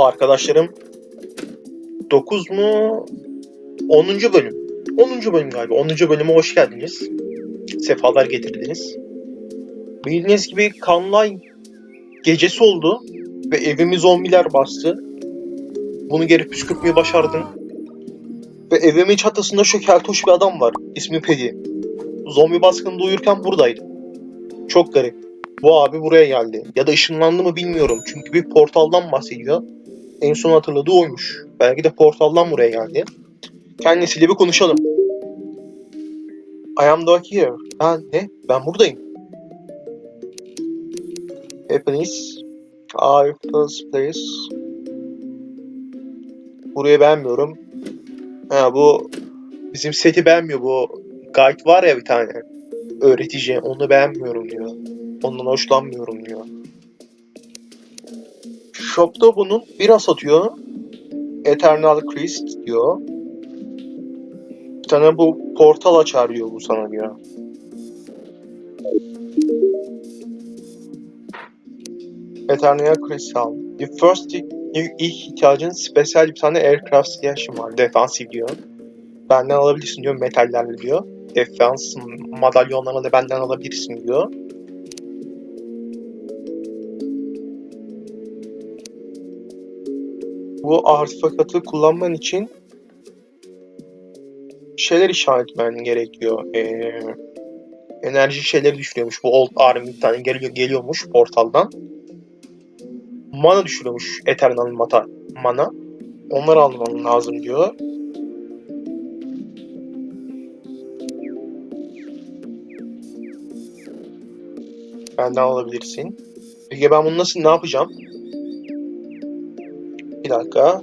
Arkadaşlarım 9 mu? 10. bölüm. 10. bölüm galiba. 10. bölüme hoş geldiniz. Sefalar getirdiniz. Bildiğiniz gibi Kanlay gecesi oldu ve evimi zombiler bastı. Bunu geri püskürtmeyi başardım. Ve evimin çatısında şu keltoş bir adam var. İsmi Pedi. Zombi baskınında uyurken buradaydı. Çok garip. Bu abi buraya geldi. Ya da ışınlandı mı bilmiyorum. Çünkü bir portaldan bahsediyor. En son hatırladığı oymuş. Belki de portaldan buraya geldi. Kendisiyle bir konuşalım. I am dog here. Ben ne? Ben buradayım. Hepiniz I first place. Burayı beğenmiyorum. Ha bu bizim seti beğenmiyor bu. Guide var ya bir tane. Öğretici. Onu beğenmiyorum diyor. Ondan hoşlanmıyorum diyor. Shop'ta bunun bira satıyor. Eternal Christ diyor. Bir tane bu portal açar diyor bu sana diyor. Eternal Crystal. The first ilk ihtiyacın spesiyel bir tane aircraft station var. Defansif diyor. Benden alabilirsin diyor metallerle diyor. Defans madalyonlarını da benden alabilirsin diyor. Bu artefaktı kullanman için şeyler işaretmen gerekiyor. Ee, enerji şeyleri düşürüyormuş. Bu Old Army bir tane geliyor, geliyormuş portaldan. Mana düşürüyormuş Eternal Mata, Mana. Onları alman lazım diyor. Benden alabilirsin. Peki ben bunu nasıl ne yapacağım? Bir dakika.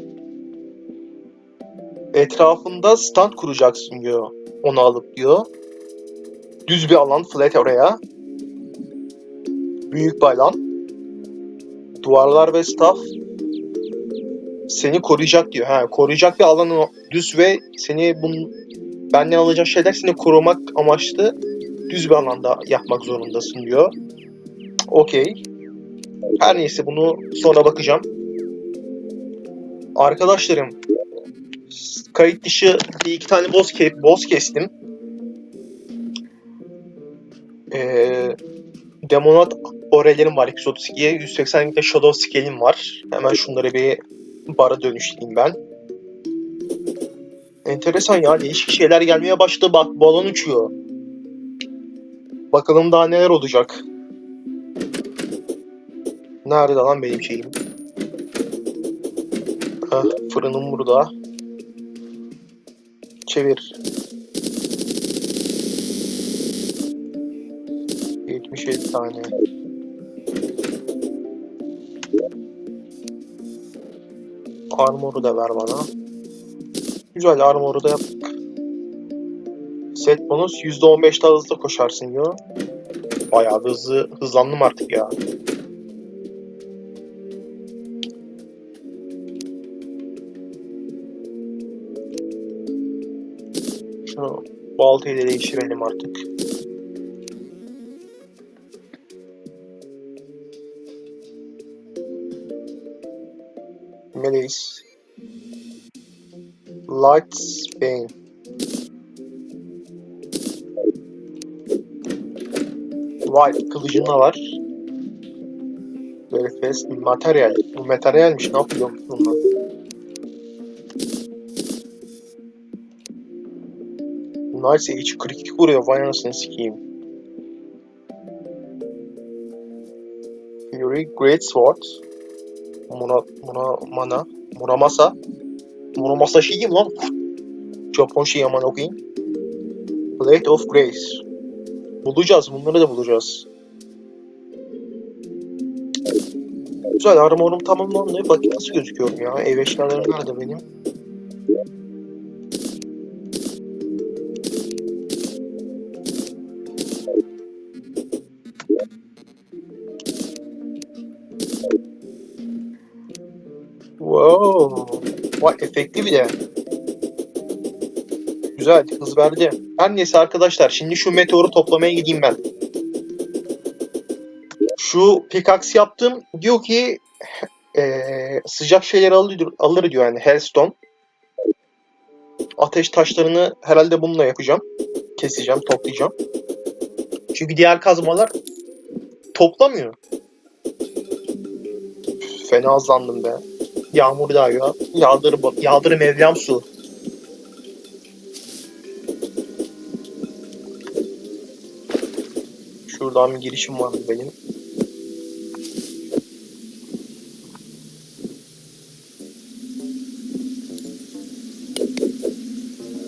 Etrafında stand kuracaksın diyor. Onu alıp diyor. Düz bir alan flat oraya. Büyük bir alan. Duvarlar ve staff seni koruyacak diyor. Ha, koruyacak bir alanın o- düz ve seni bunun benden alacağın şeyler seni korumak amaçlı düz bir alanda yapmak zorundasın diyor. Okey. Her neyse bunu sonra bakacağım. Arkadaşlarım kayıt dışı bir iki tane boss, ke boss kestim. Ee, Demonat Orelerim var episode 2'ye. 180'likte Shadow Scale'im var. Hemen şunları bir bara dönüştüreyim ben. Enteresan ya. Değişik şeyler gelmeye başladı. Bak balon uçuyor. Bakalım daha neler olacak. Nerede lan benim şeyim? Heh, fırınım burada. Çevir. 77 tane. Armor'u da ver bana. Güzel armor'u da yaptık. Set bonus %15 daha hızlı koşarsın diyor. Bayağı da hızlı, hızlandım artık ya. 6 ile değiştirelim artık. Melis. Lights Spain. Vay kılıcında var. Böyle fes materyal. Bu materyalmiş ne yapıyor bunlar? Nice hiç 42 vuruyor vay anasını sikeyim. Fury Great Sword. Muna, Muna, Mana, Muramasa. Muramasa şey diyeyim lan. Japon şey aman okuyayım. Blade of Grace. Bulacağız, bunları da bulacağız. Güzel, armorum tamamlandı. Bakayım nasıl gözüküyorum ya. Ev eşyalarım nerede benim? Wow. Vay efektli bir de. Güzel hız verdi. Her neyse arkadaşlar şimdi şu meteoru toplamaya gideyim ben. Şu pickaxe yaptım. Diyor ki Ee, sıcak şeyleri alır, alır diyor yani Hellstone. Ateş taşlarını herhalde bununla yapacağım. Keseceğim, toplayacağım. Çünkü diğer kazmalar toplamıyor. Fena azlandım be. Yağmur yağıyor. Yağdır, yağdır Mevlam su. Şuradan bir girişim var benim.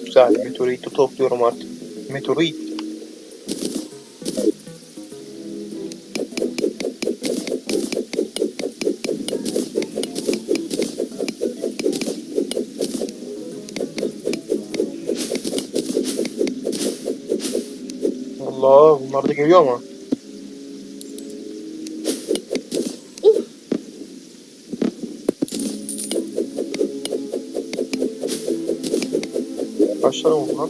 Güzel. Meteoriti topluyorum artık. Meteorit. Allah bunlar da geliyor ama. Kaç tane oldu?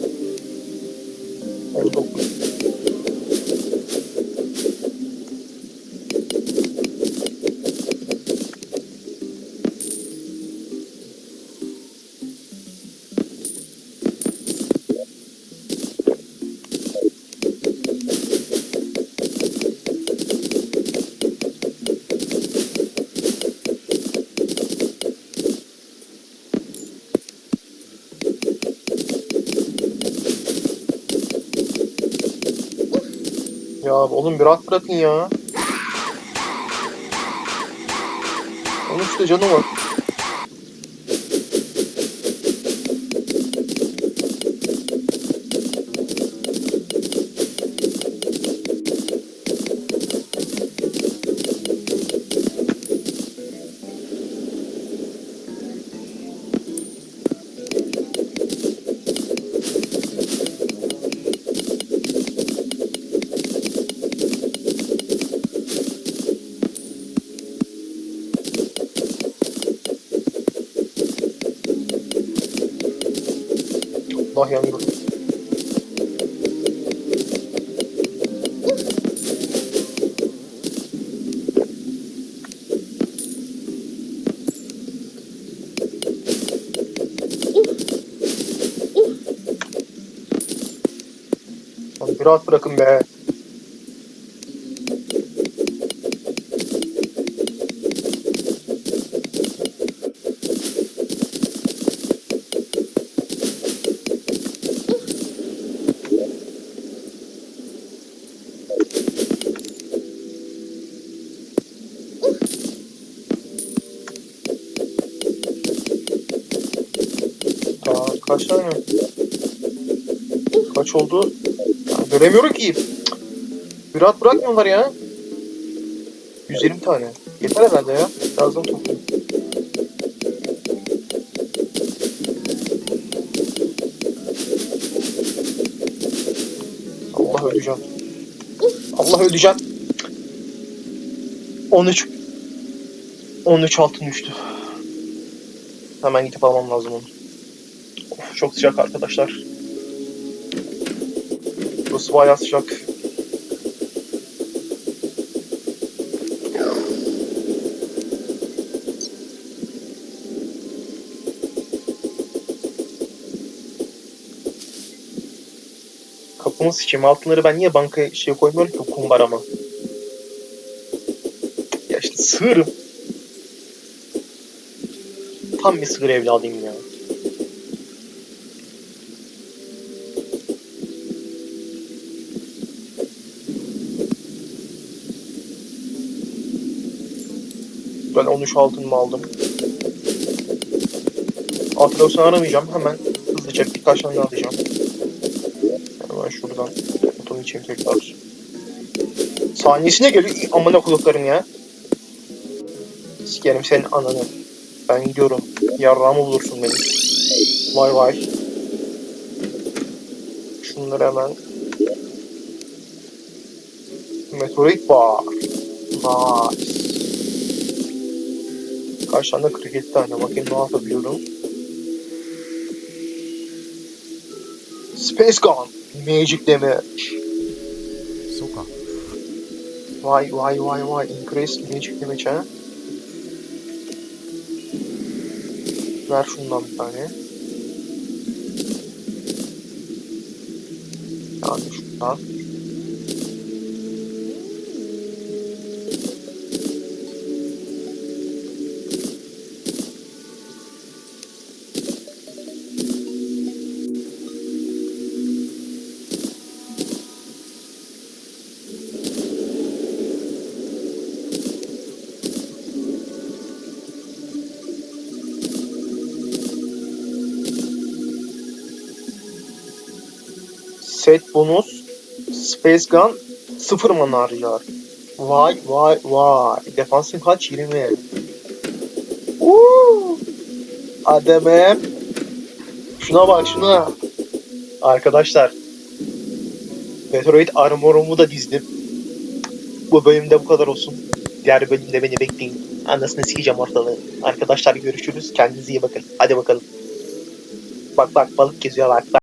Ya oğlum bir rahat bırakın ya. Onun işte canı var. Allah yandı. Lan bir rahat bırakın be. Kaç tane? Kaç oldu? Ya göremiyorum ki. Bir rahat bırakmıyorlar ya. 120 tane. Yeter herhalde ya. Birazdan toplayayım. Allah öleceğim. Allah öleceğim. 13 13 altın düştü. Hemen gidip almam lazım onu. Çok sıcak arkadaşlar. Burası bayağı sıcak. Kapımı sıçayım. Altınları ben niye bankaya şey koymuyorum ki kumbarama? Ya işte sığırım. Tam bir sığır evladıyım ya. Ben 13 altınımı aldım. Altın olsa aramayacağım. Hemen hızlıca birkaç tane alacağım. Hemen şuradan otomu içeyim tekrar. Saniyesine geliyor. İy, Amına kulaklarım ya. Sikerim senin ananı. Ben gidiyorum. Yarrağımı bulursun benim. Vay vay. Şunları hemen. Meteorit var. Nice. Karşımda 47 tane. Bakayım ne yapabiliyorum. Space Gun. Magic damage. Soka. Vay vay vay vay. Increase magic damage ha. Ver şundan bir tane. Yani şundan. Set bonus. Space Gun. Sıfır mana harcar. Vay vay vay. Defansın kaç? 20. Uuu. Ademem. Şuna bak şuna. Arkadaşlar. Metroid Armor'umu da dizdim. Bu bölümde bu kadar olsun. Diğer bölümde beni bekleyin. Anasını sikeceğim ortalığı. Arkadaşlar görüşürüz. Kendinize iyi bakın. Hadi bakalım. Bak bak balık geziyor bak bak.